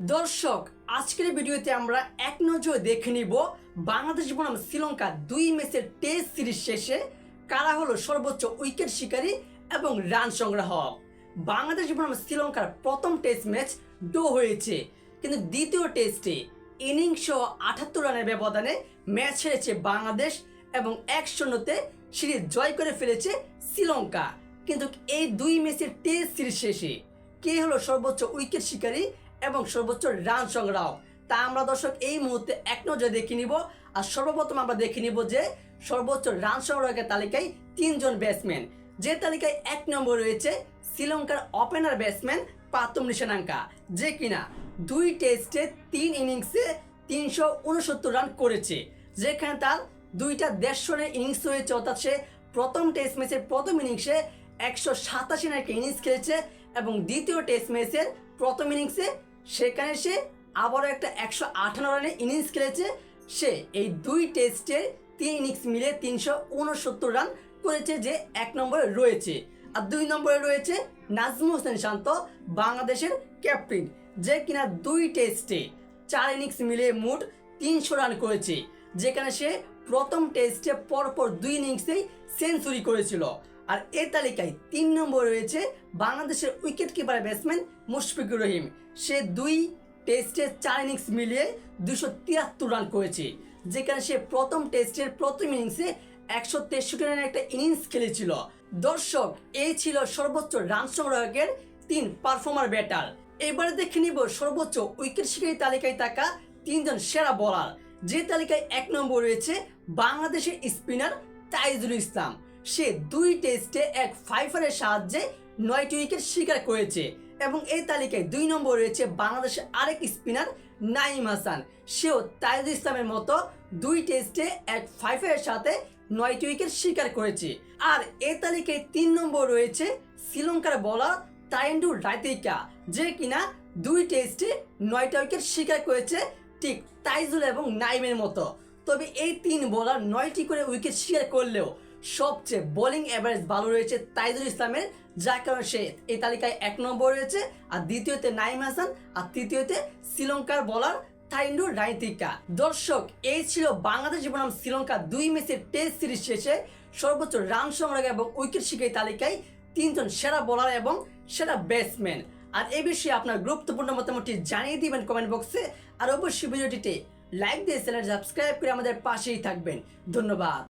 দর্শক, আজকের ভিডিওতে আমরা এক নজর দেখে নিব বাংলাদেশ বনাম শ্রীলঙ্কা দুই ম্যাচের টেস্ট সিরিজ শেষে কারা হলো সর্বোচ্চ উইকেট শিকারী এবং রান সংগ্রাহক। বাংলাদেশ বনাম শ্রীলঙ্কার প্রথম টেস্ট ম্যাচ ডো হয়েছে, কিন্তু দ্বিতীয় টেস্টে ইনিংস সহ আটাত্তর রানের ব্যবধানে ম্যাচ হেরেছে বাংলাদেশ এবং এক শূন্যতে সিরিজ জয় করে ফেলেছে শ্রীলঙ্কা। কিন্তু এই দুই ম্যাচের টেস্ট সিরিজ শেষে কে হলো সর্বোচ্চ উইকেট শিকারী এবং সর্বোচ্চ রান সংগ্রাহক তা আমরা দর্শক এই মুহূর্তে এক নজরে দেখে নিব। আর সর্বপ্রথম আমরা দেখে নিব যে সর্বোচ্চ রান সংগ্রাহকের তালিকায় তিনজন ব্যাটসম্যান যে তালিকায় এক নম্বর রয়েছে শ্রীলঙ্কার ওপেনার ব্যাটসম্যান পাতুম নিশানাঙ্কা। যে কিনা দুই টেস্টে তিন ইনিংসে তিনশো উনসত্তর রান করেছে। যেখানে তার দুইটা দেড়শো রানের ইনিংস হয়েছে, অর্থাৎ সে প্রথম টেস্ট ম্যাচের প্রথম ইনিংসে একশো সাতাশি রানের ইনিংস খেলেছে এবং দ্বিতীয় টেস্ট ম্যাচের প্রথম ইনিংসে সেখানে সে আবারও একটা একশো আঠান্ন রানের ইনিংস খেলেছে। সে এই দুই টেস্টের তিন ইনিংস মিলে তিনশো উনসত্তর রান করেছে যে এক নম্বরে রয়েছে। আর দুই নম্বরে রয়েছে নাজমুল হোসেন শান্ত, বাংলাদেশের ক্যাপ্টেন যে কিনা দুই টেস্টে চার ইনিংস মিলে মোট তিনশো রান করেছে। যেখানে সে প্রথম টেস্টে পরপর দুই ইনিংসেই সেঞ্চুরি করেছিল। আর এ তালিকায় তিন নম্বর রয়েছে বাংলাদেশের wicket keeper batsman Mushfiqur Rahim. সে দুই টেস্টে চার ইনিংস মিলিয়ে দুশো তিয়াত্তর রান করেছে, যেখানে সে প্রথম টেস্টের প্রথম ইনিংসে একশো তেষট্টি রানের একটা ইনিংস খেলেছিল। দর্শক, এই ছিল সর্বোচ্চ রান সংগ্রাহকের তিন পারফর্মার ব্যাটার এবারে দেখে নিব সর্বোচ্চ উইকেট শিকারী তালিকায় থাকা তিনজন সেরা বলার যে তালিকায় এক নম্বর রয়েছে বাংলাদেশের স্পিনার তাইজুল ইসলাম। সে দুই টেস্টে এক ফাইফারের সাহায্যে নয়টি উইকেট শিকার করেছে এবং এই তালিকায় দুই নম্বর রয়েছে বাংলাদেশের আরেক স্পিনার নাইম হাসান। সেও তাইজুল ইসলামের মতো দুই টেস্টে এক ফাইফারের সাথে নয়টি উইকেট শিকার করেছে। আর এ তালিকায় তিন নম্বর রয়েছে শ্রীলঙ্কার বলার তাইন্ডু রাইতিকা, যে কিনা দুই টেস্টে নয়টা উইকেট শিকার করেছে ঠিক তাইজুল এবং নাইমের মতো। তবে এই তিন বলার নয়টি করে উইকেট শিকার করলেও সবচেয়ে বোলিং অ্যাভারেজ ভালো রয়েছে তাইজুল ইসলামের, যার কারণে সে এই তালিকায় এক নম্বর রয়েছে, আর দ্বিতীয়তে নাইম হাসান, আর তৃতীয়তে শ্রীলঙ্কার বলার থাইন্ডু রাইতিকা। দর্শক, এই ছিল বাংলাদেশ বনাম শ্রীলঙ্কা দুই ম্যাচের টেস্ট সিরিজ শেষে সর্বোচ্চ রান সংগ্রহ এবং উইকেট শিকারী তালিকায় তিনজন সেরা বোলার এবং সেরা ব্যাটসম্যান। আর এই বিষয়ে আপনার গুরুত্বপূর্ণ মতামতটি জানিয়ে দিবেন কমেন্ট বক্সে। আর অবশ্যই ভিডিওটিতে লাইক দিয়ে চ্যানেল সাবস্ক্রাইব করে আমাদের পাশেই থাকবেন। ধন্যবাদ।